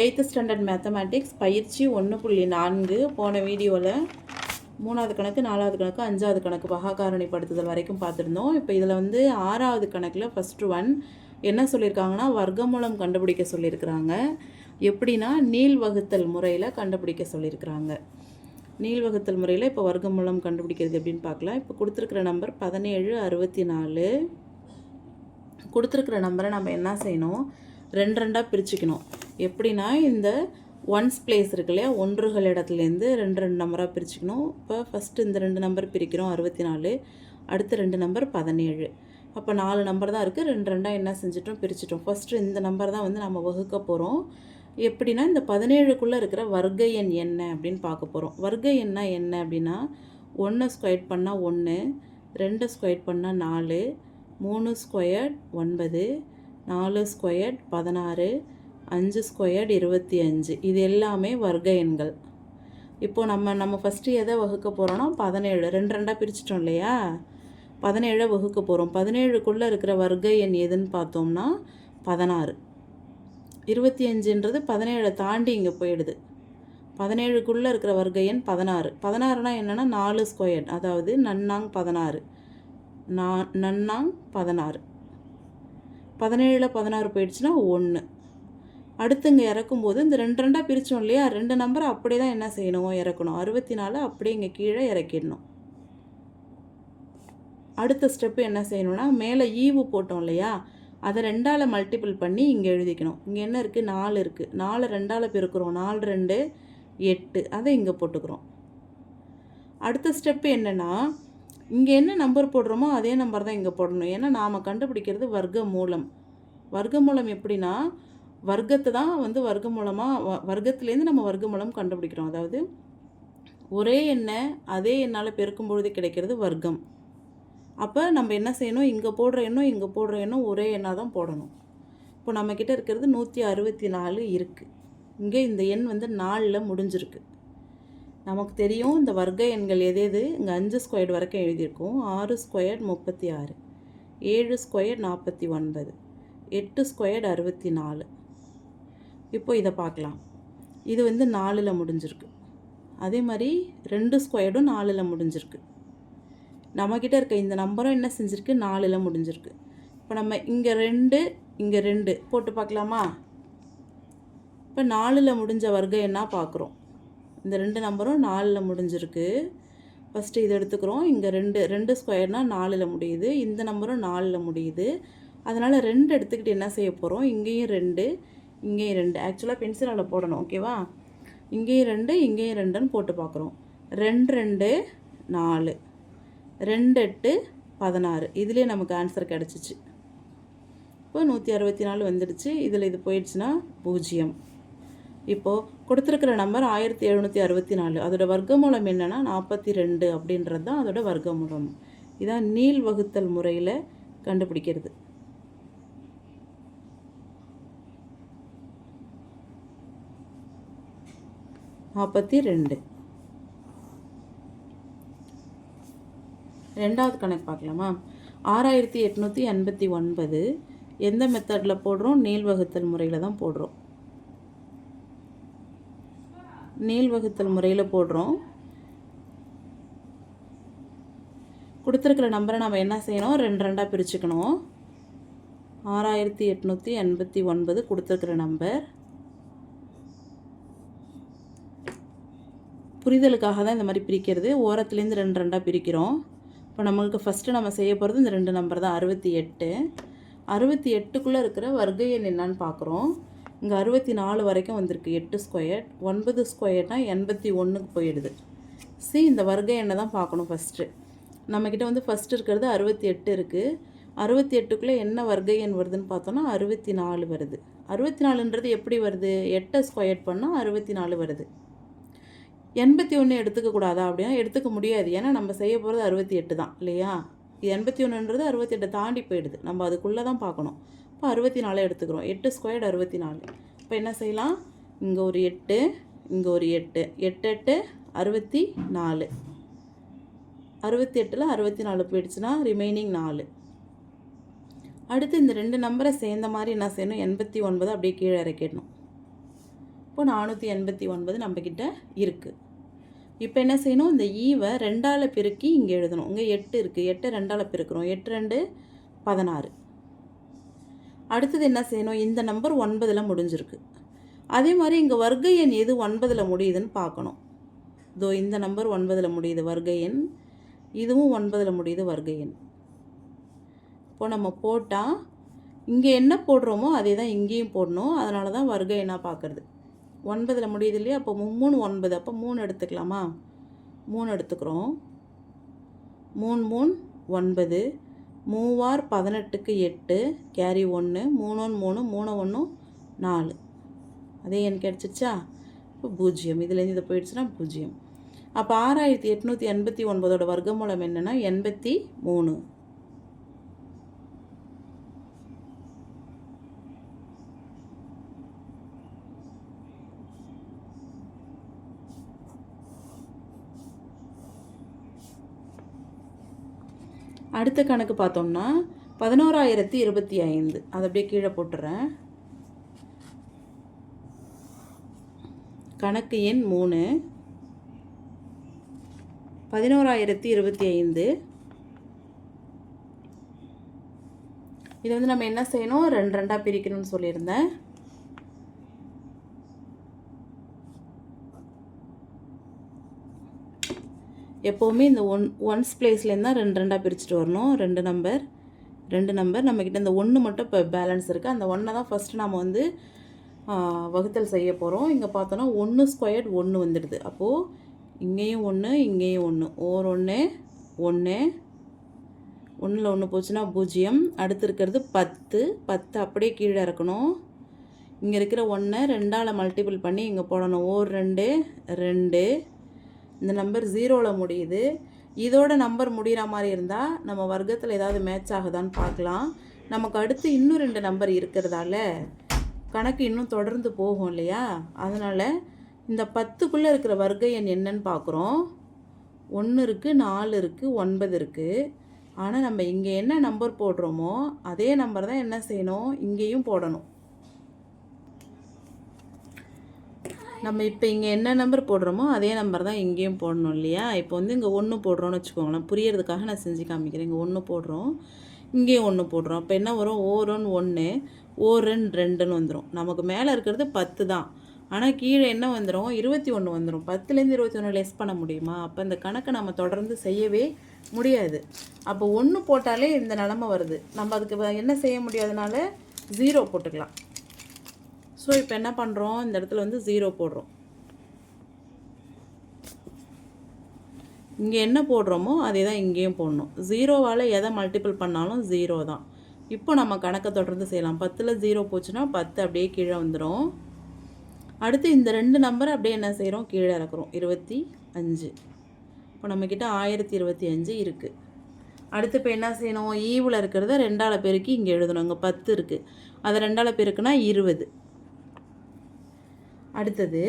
Eighth standard mathematics பயிற்சி ஒன்று புள்ளி நான்கு. போன வீடியோவில் மூணாவது கணக்கு நாலாவது கணக்கு அஞ்சாவது கணக்கு பகாகாரணிப்படுத்துதல் வரைக்கும் பார்த்துருந்தோம். இப்போ இதில் வந்து ஆறாவது கணக்கில் ஃபஸ்ட்டு ஒன் என்ன சொல்லியிருக்காங்கன்னா வர்க்கமூலம் கண்டுபிடிக்க சொல்லியிருக்கிறாங்க எப்படின்னா நீள் வகுத்தல் முறையில் கண்டுபிடிக்க சொல்லியிருக்கிறாங்க நீள் வகுத்தல் முறையில் இப்போ வர்க்கமூலம் கண்டுபிடிக்கிறது எப்படின்னு பார்க்கலாம். இப்போ கொடுத்துருக்குற நம்பர் பதினேழு அறுபத்தி நாலு. கொடுத்துருக்குற நம்பரை நம்ம என்ன செய்யணும்? ரெண்டு ரெண்டாக பிரிச்சுக்கணும். எப்படின்னா இந்த ஒன்ஸ் பிளேஸ் இருக்கு இல்லையா ஒன்றுகள் இடத்துலேருந்து ரெண்டு ரெண்டு நம்பராக பிரிச்சுக்கணும். இப்போ ஃபஸ்ட்டு இந்த ரெண்டு நம்பர் பிரிக்கிறோம் அறுபத்தி நாலு அடுத்த ரெண்டு நம்பர் பதினேழு. அப்போ நாலு நம்பர் தான் இருக்குது ரெண்டு ரெண்டாக என்ன செஞ்சிட்டோம் பிரிச்சிட்டோம். ஃபஸ்ட்டு இந்த நம்பர் தான் வந்து நம்ம வகுக்க போகிறோம் எப்படின்னா இந்த பதினேழுக்குள்ளே இருக்கிற வர்க்க எண் என்ன அப்படின்னு பார்க்க போகிறோம் வர்க்க எண்ணா என்ன அப்படின்னா ஒன்று ஸ்கொயர் பண்ணால் ஒன்று ரெண்டு ஸ்கொயர் பண்ணால் நாலு மூணு ஸ்கொயர் ஒன்பது நாலு ஸ்கொயர்ட் பதினாறு அஞ்சு ஸ்கொயர்ட் இருபத்தி அஞ்சு. இது எல்லாமே வர்க்க எண்கள். இப்போது நம்ம நம்ம ஃபஸ்ட்டு எதை வகுக்க போகிறோன்னா பதினேழு. ரெண்டு ரெண்டாக பிரிச்சிட்டோம் இல்லையா? பதினேழை வகுக்க போகிறோம் பதினேழுக்குள்ளே இருக்கிற வர்க்க எண் எதுன்னு பார்த்தோம்னா பதினாறு. இருபத்தி அஞ்சுன்றது பதினேழை தாண்டி இங்கே போயிடுது. பதினேழுக்குள்ளே இருக்கிற வர்க்க எண் பதினாறு. பதினாறுனா என்னென்னா நாலு ஸ்கொயர் அதாவது நன்னாங் பதினாறு. நா நன்னாங் பதினாறு. பதினேழில் பதினாறு போயிடுச்சுன்னா ஒன்று அடுத்து இங்கே இறக்கும்போது இந்த ரெண்டு ரெண்டாக பிரித்தோம் இல்லையா? ரெண்டு நம்பரை அப்படியே தான் என்ன செய்யணும் இறக்கணும். அறுபத்தி நாலு அப்படியே இங்கே கீழே இறக்கிடணும். அடுத்த ஸ்டெப்பு என்ன செய்யணும்னா மேலே ஈவு போட்டோம் இல்லையா? அதை ரெண்டால் மல்டிபிள் பண்ணி இங்கே எழுதிக்கணும். இங்கே என்ன இருக்குது நாலு இருக்குது நாலு ரெண்டால் பெருக்கிறோம். நாலு ரெண்டு எட்டு. அதை இங்கே போட்டுக்கிறோம். அடுத்த ஸ்டெப்பு என்னென்னா இங்கே என்ன நம்பர் போடுறோமோ அதே நம்பர் தான் இங்கே போடணும். ஏன்னா நாம் கண்டுபிடிக்கிறது வர்க்க மூலம் வர்க்க மூலம் எப்படின்னா வர்க்கத்தை தான் வந்து வர்க்க மூலமாக வ வர்க்கத்துலேருந்து நம்ம வர்க்க மூலம் கண்டுபிடிக்கிறோம். அதாவது ஒரே எண்ணை அதே எண்ணால் பெருக்கும் பொழுது கிடைக்கிறது வர்க்கம். அப்போ நம்ம என்ன செய்யணும்? இங்கே போடுற எண்ணம் இங்கே போடுற எண்ணம் ஒரே எண்ணாக தான் போடணும். இப்போ நம்மக்கிட்ட இருக்கிறது நூற்றி அறுபத்தி நாலு இருக்குது இங்கே இந்த எண் வந்து நாலில் முடிஞ்சிருக்கு. நமக்கு தெரியும் இந்த வர்க்க எண்கள் எது எது? இங்கே அஞ்சு ஸ்கொயர்டு வரைக்கும் எழுதியிருக்கோம். ஆறு ஸ்கொயர்ட் முப்பத்தி ஆறு ஏழு ஸ்கொயர்ட் நாற்பத்தி ஒன்பது. எட்டு ஸ்கொயர்ட் அறுபத்தி நாலு. இப்போ இதை பார்க்கலாம். இது வந்து நாலில் முடிஞ்சிருக்கு. அதே மாதிரி ரெண்டு ஸ்கொயர்டும் நாலில் முடிஞ்சிருக்கு. நம்மக்கிட்ட இருக்க இந்த நம்பரும் என்ன செஞ்சுருக்கு? நாலில் முடிஞ்சிருக்கு. இப்போ நம்ம இங்கே ரெண்டு இங்கே ரெண்டு போட்டு பார்க்கலாமா? இப்போ நாலில் முடிஞ்ச வர்க்கம் என்ன பார்க்குறோம். இந்த ரெண்டு நம்பரும் நாலில் முடிஞ்சிருக்கு. ஃபஸ்ட்டு இதை எடுத்துக்கிறோம். இங்கே ரெண்டு ரெண்டு ஸ்கொயர்னால் நாலில் முடியுது. இந்த நம்பரும் நாலில் முடியுது. அதனால் ரெண்டு எடுத்துக்கிட்டு என்ன செய்ய போகிறோம் இங்கேயும் ரெண்டு இங்கேயும் ரெண்டு. ஆக்சுவலாக பென்சிலால் போடணும் ஓகேவா இங்கேயும் ரெண்டு இங்கேயும் ரெண்டுன்னு போட்டு பார்க்குறோம். ரெண்டு ரெண்டு நாலு. ரெண்டு எட்டு பதினாறு. இதுலேயே நமக்கு ஆன்சர் கிடச்சிச்சு. இப்போ நூற்றி அறுபத்தி நாலு வந்துடுச்சு. இதில் இது போயிடுச்சுன்னா பூஜ்ஜியம். இப்போது கொடுத்துருக்கிற நம்பர் ஆயிரத்தி எழுநூற்றி அறுபத்தி நாலு. அதோடய வர்க்கமூலம் என்னென்னா நாற்பத்தி ரெண்டு அப்படின்றது தான் அதோட வர்க்கமூலம். இதான் நீள் வகுத்தல் முறையில் கண்டுபிடிக்கிறது. நாற்பத்தி ரெண்டு. ரெண்டாவது கணக்கு பார்க்கலாமா? ஆறாயிரத்தி எட்நூற்றி எண்பத்தி ஒன்பது எந்த மெத்தடில் போடுறோம்? நீள் வகுத்தல் முறையில் தான் போடுறோம். நீள் வகுத்தல் முறையில் போடுறோம். கொடுத்துருக்கிற நம்பரை நம்ம என்ன செய்யணும்? ரெண்டு ரெண்டாக பிரிச்சுக்கணும். ஆறாயிரத்தி எட்நூற்றி எண்பத்தி ஒன்பது கொடுத்துருக்கிற நம்பர் புரிதலுக்காக தான் இந்த மாதிரி பிரிக்கிறது. ஓரத்துலேருந்து ரெண்டு ரெண்டாக பிரிக்கிறோம். இப்போ நம்மளுக்கு ஃபஸ்ட்டு நம்ம செய்ய போகிறது இந்த ரெண்டு நம்பர் தான். அறுபத்தி எட்டு. அறுபத்தி எட்டுக்குள்ளே இருக்கிற வர்க்க எண் என்னன்னு பார்க்குறோம். இங்கே அறுபத்தி நாலு வரைக்கும் வந்திருக்கு. எட்டு ஸ்கொயர் ஒன்பது ஸ்கொயர்னால் எண்பத்தி ஒன்றுக்கு போயிடுது. சி இந்த வர்க்க எண்ணை தான் பார்க்கணும் ஃபஸ்ட்டு நம்மக்கிட்ட வந்து ஃபஸ்ட்டு இருக்கிறது அறுபத்தி எட்டு இருக்குது அறுபத்தி எட்டுக்குள்ளே என்ன வர்க்க எண் வருதுன்னு பார்த்தோன்னா அறுபத்தி நாலு வருது. அறுபத்தி நாலுன்றது எப்படி வருது? எட்டை ஸ்கொயர் பண்ணால் அறுபத்தி நாலு வருது. எண்பத்தி ஒன்று எடுத்துக்கக்கூடாதா அப்படின்னா எடுத்துக்க முடியாது. ஏன்னா நம்ம செய்ய போகிறது அறுபத்தி எட்டு தான் இல்லையா? எண்பத்தி ஒன்றுன்றது அறுபத்தி எட்டை தாண்டி போயிடுது. நம்ம அதுக்குள்ளே தான் பார்க்கணும். இப்போ அறுபத்தி நாலு எடுத்துக்கிறோம். எட்டு ஸ்கொயர்டு அறுபத்தி நாலு இப்போ என்ன செய்யலாம்? இங்கே ஒரு எட்டு இங்கே ஒரு எட்டு. எட்டு எட்டு அறுபத்தி நாலு அறுபத்தி எட்டில் அறுபத்தி நாலு போயிடுச்சுன்னா ரிமைனிங் நாலு. அடுத்து இந்த ரெண்டு நம்பரை சேர்ந்த மாதிரி என்ன செய்யணும்? எண்பத்தி ஒன்பது அப்படியே கீழே இறக்கிடணும். இப்போ நானூற்றி எண்பத்தி ஒன்பது நம்மக்கிட்ட இருக்குது இப்போ என்ன செய்யணும்? இந்த ஈவை ரெண்டால் பெருக்கி இங்கே எழுதணும். இங்கே எட்டு இருக்குது எட்டு ரெண்டால் பெருக்கிறோம். எட்டு ரெண்டு பதினாறு. அடுத்தது என்ன செய்யணும்? இந்த நம்பர் ஒன்பதில் முடிஞ்சிருக்கு. அதே மாதிரி இங்கே வர்க்க எண் எது ஒன்பதில் முடியுதுன்னு பார்க்கணும். இதோ இந்த நம்பர் ஒன்பதில் முடியுது வர்க்க எண். இதுவும் ஒன்பதில் முடியுது வர்க்க எண். இப்போ நம்ம போட்டால் இங்கே என்ன போடுறோமோ அதே தான் இங்கேயும் போடணும். அதனால தான் வர்க்க எண்ணாக பார்க்குறது. ஒன்பதில் முடியுது இல்லையா? அப்போ மூணு ஒன்பது. அப்போ மூணு எடுத்துக்கலாமா? மூணு எடுத்துக்கிறோம். மூணு மூணு ஒன்பது. மூவார் பதினெட்டுக்கு எட்டு கேரி ஒன்று மூணு ஒன்று மூணு மூணு ஒன்று நாலு. அதே எனக்கு கிடச்சிச்சா இப்போ பூஜ்ஜியம். இதுலேருந்து இது போயிடுச்சுன்னா பூஜ்ஜியம். அப்போ ஆறாயிரத்தி எட்நூற்றி எண்பத்தி ஒன்பதோட வர்க்கமூலம் என்னென்னா எண்பத்தி மூணு. அடுத்த கணக்கு பார்த்தோம்னா பதினோராயிரத்தி இருபத்தி ஐந்து. அதை அப்படியே கீழே போட்டுறேன். கணக்கு எண் மூணு. பதினோராயிரத்தி இருபத்தி ஐந்து. இதை வந்து நம்ம என்ன செய்யணும்? ரெண்டு ரெண்டாக பிரிக்கணும்னு சொல்லியிருந்தேன். எப்போவுமே இந்த ஒன் ஒன்ஸ் பிளேஸ்லேருந்து தான் ரெண்டு ரெண்டாக பிரிச்சுட்டு வரணும். ரெண்டு நம்பர் ரெண்டு நம்பர் நம்மக்கிட்ட இந்த ஒன்று மட்டும் இப்போ பேலன்ஸ் இருக்குது அந்த ஒன்றை தான் ஃபஸ்ட்டு நம்ம வந்து வகுத்தல் செய்ய போகிறோம் இங்கே பார்த்தோன்னா ஒன்று ஸ்கொயர்ட் ஒன்று வந்துடுது. அப்போது இங்கேயும் ஒன்று இங்கேயும் ஒன்று ஓர் ஒன்று ஒன்று ஒன்றில் ஒன்று போச்சுன்னா பூஜ்ஜியம். அடுத்து இருக்கிறது பத்து. பத்து அப்படியே கீழே இறக்கணும். இங்கே இருக்கிற ஒன்றை ரெண்டால் மல்டிபிள் பண்ணி இங்கே போடணும். ஓர் ரெண்டு ரெண்டு. இந்த நம்பர் ஜீரோவில் முடியுது. இதோட நம்பர் முடிகிற மாதிரி இருந்தால் நம்ம வர்க்கத்தில் ஏதாவது மேட்ச் ஆகுதான்னு பார்க்கலாம். நமக்கு அடுத்து இன்னும் ரெண்டு நம்பர் இருக்கிறதால கணக்கு இன்னும் தொடர்ந்து போகும் இல்லையா? அதனால் இந்த பத்துக்குள்ளே இருக்கிற வர்க்க எண் என்னன்னு பார்க்குறோம். ஒன்று இருக்குது நாலு இருக்குது ஒன்பது இருக்குது ஆனால் நம்ம இங்கே என்ன நம்பர் போடுறோமோ அதே நம்பர் தான் என்ன செய்யணும்? இங்கேயும் போடணும். நம்ம இப்போ இங்கே என்ன நம்பர் போடுறோமோ அதே நம்பர் தான் இங்கேயும் போடணும் இல்லையா? இப்போ வந்து இங்கே ஒன்று போடுறோம்னு வச்சுக்கோங்களேன். புரியறதுக்காக நான் செஞ்சு காமிக்கிறேன். இங்கே ஒன்று போடுறோம் இங்கேயும் ஒன்று போடுறோம். அப்போ என்ன வரும்? ஓரொன்று ஒன்று ஓரன் ரெண்டுன்னு வந்துடும் நமக்கு மேலே இருக்கிறது பத்து தான். ஆனால் கீழே என்ன வந்துடும் இருபத்தி ஒன்று வந்துடும் பத்துலேருந்து இருபத்தி ஒன்று லெஸ் பண்ண முடியுமா? அப்போ இந்த கணக்கை நம்ம தொடர்ந்து செய்யவே முடியாது. அப்போ ஒன்று போட்டாலே இந்த நிலமை வருது. நம்ம அதுக்கு என்ன செய்ய முடியாதனால ஜீரோ போட்டுக்கலாம். ஸோ இப்போ என்ன பண்ணுறோம் இந்த இடத்துல வந்து ஜீரோ போடுறோம். இங்கே என்ன போடுறோமோ அதே தான் இங்கேயும் போடணும். ஜீரோவால் எதை மல்டிபிள் பண்ணாலும் ஜீரோ தான். இப்போ நம்ம கணக்கை தொடர்ந்து செய்யலாம். பத்தில் ஜீரோ போச்சுன்னா பத்து அப்படியே கீழே வந்துடும் அடுத்து இந்த ரெண்டு நம்பரை அப்படியே என்ன செய்கிறோம் கீழே இறக்குறோம். இருபத்தி அஞ்சு. இப்போ நம்மக்கிட்ட ஆயிரத்தி இருபத்தி அஞ்சு இருக்குது அடுத்து இப்போ என்ன செய்யணும்? ஈவில் இருக்கிறத ரெண்டால் பேருக்கு இங்கே எழுதணும். இங்கே பத்து இருக்குது அதை ரெண்டால் பேருக்குன்னா இருபது. அடுத்தது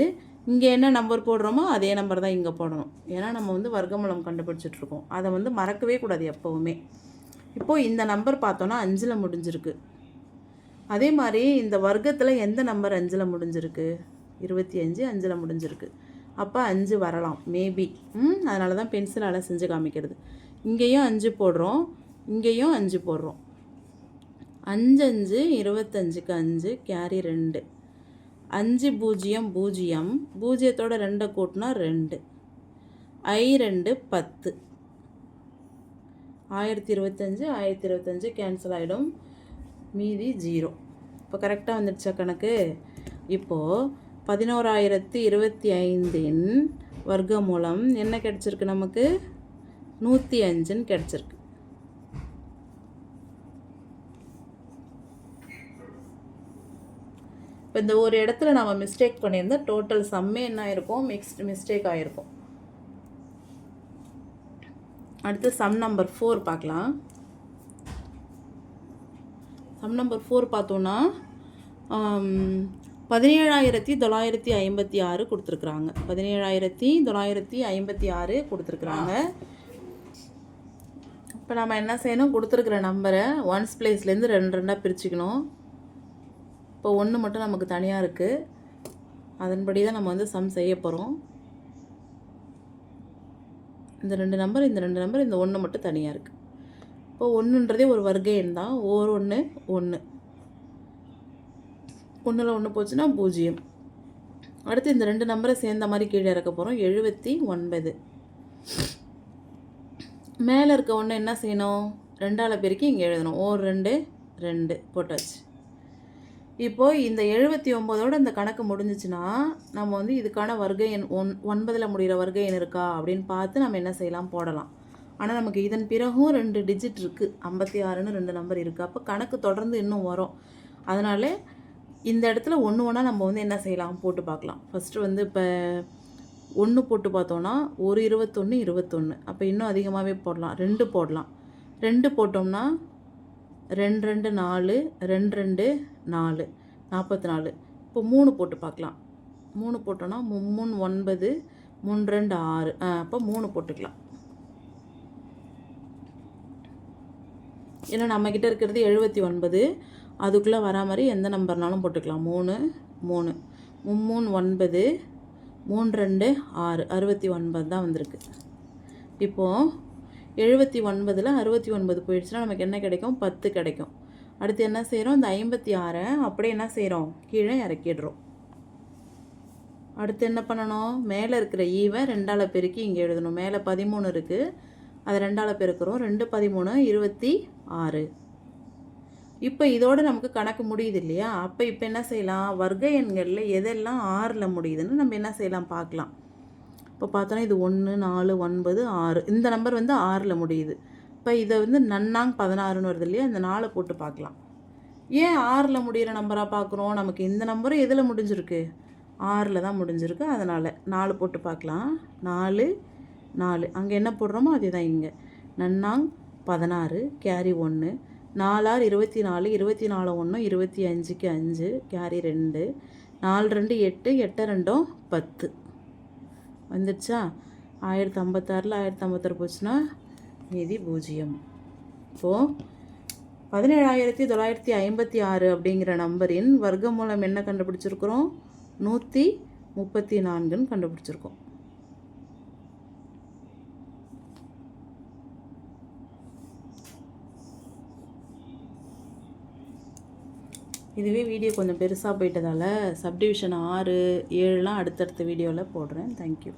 இங்கே என்ன நம்பர் போடுறோமோ அதே நம்பர் தான் இங்கே போடணும். ஏன்னா நம்ம வந்து வர்க்கமூலம் கண்டுபிடிச்சிட்டு இருக்கோம் அதை வந்து மறக்கவே கூடாது எப்போவுமே. இப்போது இந்த நம்பர் பார்த்தோன்னா அஞ்சில் முடிஞ்சிருக்கு. அதே மாதிரி இந்த வர்க்கத்தில் எந்த நம்பர் அஞ்சில் முடிஞ்சிருக்கு? இருபத்தி அஞ்சு அஞ்சில் முடிஞ்சிருக்கு. அப்போ அஞ்சு வரலாம் மேபி ம் அதனால தான் பென்சிலால் செஞ்சு காமிக்கிறது. இங்கேயும் அஞ்சு போடுறோம் இங்கேயும் அஞ்சு போடுறோம். அஞ்சு அஞ்சு இருபத்தஞ்சுக்கு அஞ்சு கேரி ரெண்டு. அஞ்சு பூஜ்ஜியம் பூஜ்ஜியம் பூஜ்ஜியத்தோட ரெண்டை கூட்டினா ரெண்டு. ஐ ரெண்டு பத்து. ஆயிரத்தி இருபத்தஞ்சு ஆயிரத்தி இருபத்தஞ்சு கேன்சல் ஆகிடும் மீதி ஜீரோ. இப்போ கரெக்டாக வந்துடுச்சா கணக்கு? இப்போது பதினோராயிரத்தி இருபத்தி ஐந்தின் வர்க்கமூலம் என்ன கிடச்சிருக்கு நமக்கு? நூற்றி அஞ்சுன்னு கிடச்சிருக்கு. இப்போ இந்த ஒரு இடத்துல நம்ம மிஸ்டேக் பண்ணியிருந்தால் டோட்டல் சம்மே என்ன ஆயிருக்கும்? மிக்ஸ்ட் மிஸ்டேக் ஆகிருக்கும் அடுத்து சம் நம்பர் ஃபோர் பார்க்கலாம். சம் நம்பர் ஃபோர் பார்த்தோன்னா பதினேழாயிரத்தி தொள்ளாயிரத்தி ஐம்பத்தி ஆறு கொடுத்துருக்குறாங்க. பதினேழாயிரத்தி தொள்ளாயிரத்தி ஐம்பத்தி ஆறு கொடுத்துருக்குறாங்க. இப்போ நம்ம என்ன செய்யணும்? கொடுத்துருக்குற நம்பரை ஒன்ஸ் பிளேஸ்லேருந்து ரெண்டு ரெண்டாக பிரிச்சுக்கணும். இப்போ ஒன்று மட்டும் நமக்கு தனியாக இருக்குது அதன்படி தான் நம்ம வந்து சம் செய்ய போகிறோம் இந்த ரெண்டு நம்பர் இந்த ரெண்டு நம்பர் இந்த ஒன்று மட்டும் தனியாக இருக்குது இப்போ ஒன்றுன்றதே ஒரு வர்க்க எண் தான். ஓர் ஒன்று ஒன்று ஒன்றில் ஒன்று போச்சுன்னா பூஜ்ஜியம். அடுத்து இந்த ரெண்டு நம்பரை சேர்ந்த மாதிரி கீழே இறக்க போகிறோம் எழுபத்தி ஒன்பது. மேலே இருக்க ஒன்று என்ன செய்யணும்? ரெண்டால் பெருக்கி இங்கே எழுதணும். ஓர் ரெண்டு ரெண்டு போட்டாச்சு. இப்போது இந்த எழுபத்தி ஒம்போதோட இந்த கணக்கு முடிஞ்சிச்சுன்னா நம்ம வந்து இதுக்கான வர்க்க எண் ஒன் ஒன்பதில் முடிகிற வர்க்க எண் இருக்கா அப்படின்னு பார்த்து நம்ம என்ன செய்யலாம்? போடலாம். ஆனால் நமக்கு இதன் பிறகும் ரெண்டு டிஜிட் இருக்குது ஐம்பத்தி ஆறுன்னு ரெண்டு நம்பர் இருக்குது அப்போ கணக்கு தொடர்ந்து இன்னும் வரும். அதனால் இந்த இடத்துல ஒன்று ஒன்றா நம்ம வந்து என்ன செய்யலாம்? போட்டு பார்க்கலாம். ஃபஸ்ட்டு வந்து இப்போ ஒன்று போட்டு பார்த்தோன்னா ஒரு இருபத்தொன்று இருபத்தொன்று அப்போ இன்னும் அதிகமாகவே போடலாம். ரெண்டு போடலாம். ரெண்டு போட்டோம்னா ரெண்டு ரெண்டு நாலு ரெண்டு ரெண்டு நாலு நாற்பத்தி நாலு இப்போ மூணு போட்டு பார்க்கலாம். மூணு போட்டோன்னா மூணு ஒன்பது மூணு ரெண்டு ஆறு. அப்போ மூணு போட்டுக்கலாம். ஏன்னா நம்மக்கிட்ட இருக்கிறது எழுபத்தி ஒன்பது. அதுக்குள்ளே வரா மாதிரி எந்த நம்பர்னாலும் போட்டுக்கலாம். மூணு மூணு. மும்மூணு ஒன்பது மூணு ரெண்டு ஆறு. அறுபத்தி ஒன்பது தான் வந்திருக்கு. இப்போது எழுபத்தி ஒன்பதில் அறுபத்தி ஒன்பது போயிடுச்சுன்னா நமக்கு என்ன கிடைக்கும்? பத்து கிடைக்கும். அடுத்து என்ன செய்கிறோம் இந்த ஐம்பத்தி ஆறை அப்படியே என்ன செய்கிறோம் கீழே இறக்கிடுறோம். அடுத்து என்ன பண்ணணும்? மேலே இருக்கிற ஈவை ரெண்டால் பெருக்கி இங்கே எழுதணும். மேலே பதிமூணு இருக்குது அதை ரெண்டால் பெருக்கிறோம். ரெண்டு பதிமூணு இருபத்தி ஆறு. இப்போ இதோட நமக்கு கணக்கு முடியுது இல்லையா? அப்போ இப்போ என்ன செய்யலாம்? வர்க்க எண்களில் எதெல்லாம் ஆறில் முடியுதுன்னு நம்ம என்ன செய்யலாம்? பார்க்கலாம். இப்போ பார்த்தோன்னா இது ஒன்று நாலு ஒன்பது ஆறு. இந்த நம்பர் வந்து ஆறில் முடியுது. இப்போ இதை வந்து நன்னாங் பதினாறுன்னு வருது இல்லையா? இந்த நாளை போட்டு பார்க்கலாம். ஏன் ஆறில் முடிகிற நம்பராக பார்க்குறோம்? நமக்கு இந்த நம்பரும் எதில் முடிஞ்சிருக்கு? ஆறில் தான் முடிஞ்சிருக்கு. அதனால் நாலு போட்டு பார்க்கலாம். நாலு நாலு. அங்கே என்ன போடுறோமோ அதே தான் இங்கே. நன்னாங் பதினாறு கேரி ஒன்று. நாலாறு இருபத்தி நாலு இருபத்தி நாலு ஒன்று இருபத்தி அஞ்சுக்கு அஞ்சு கேரி ரெண்டு. நாலு ரெண்டு எட்டு எட்டு ரெண்டும் பத்து. வந்துடுச்சா ஆயிரத்தி ஐம்பத்தாறில் ஆயிரத்தி ஐம்பத்தாறு போச்சுன்னா மீதி பூஜ்ஜியம். இப்போது பதினேழாயிரத்தி தொள்ளாயிரத்தி ஐம்பத்தி ஆறு அப்படிங்கிற நம்பரின் வர்க்கமூலம் என்ன கண்டுபிடிச்சிருக்கிறோம்? நூற்றி முப்பத்தி நான்குன்னு கண்டுபிடிச்சிருக்கோம். இதுவே வீடியோ கொஞ்சம் பெருசாக போயிட்டதால் சப்டிவிஷன் ஆறு ஏழுலாம் அடுத்தடுத்த வீடியோவில் போடுறேன். தேங்க்யூ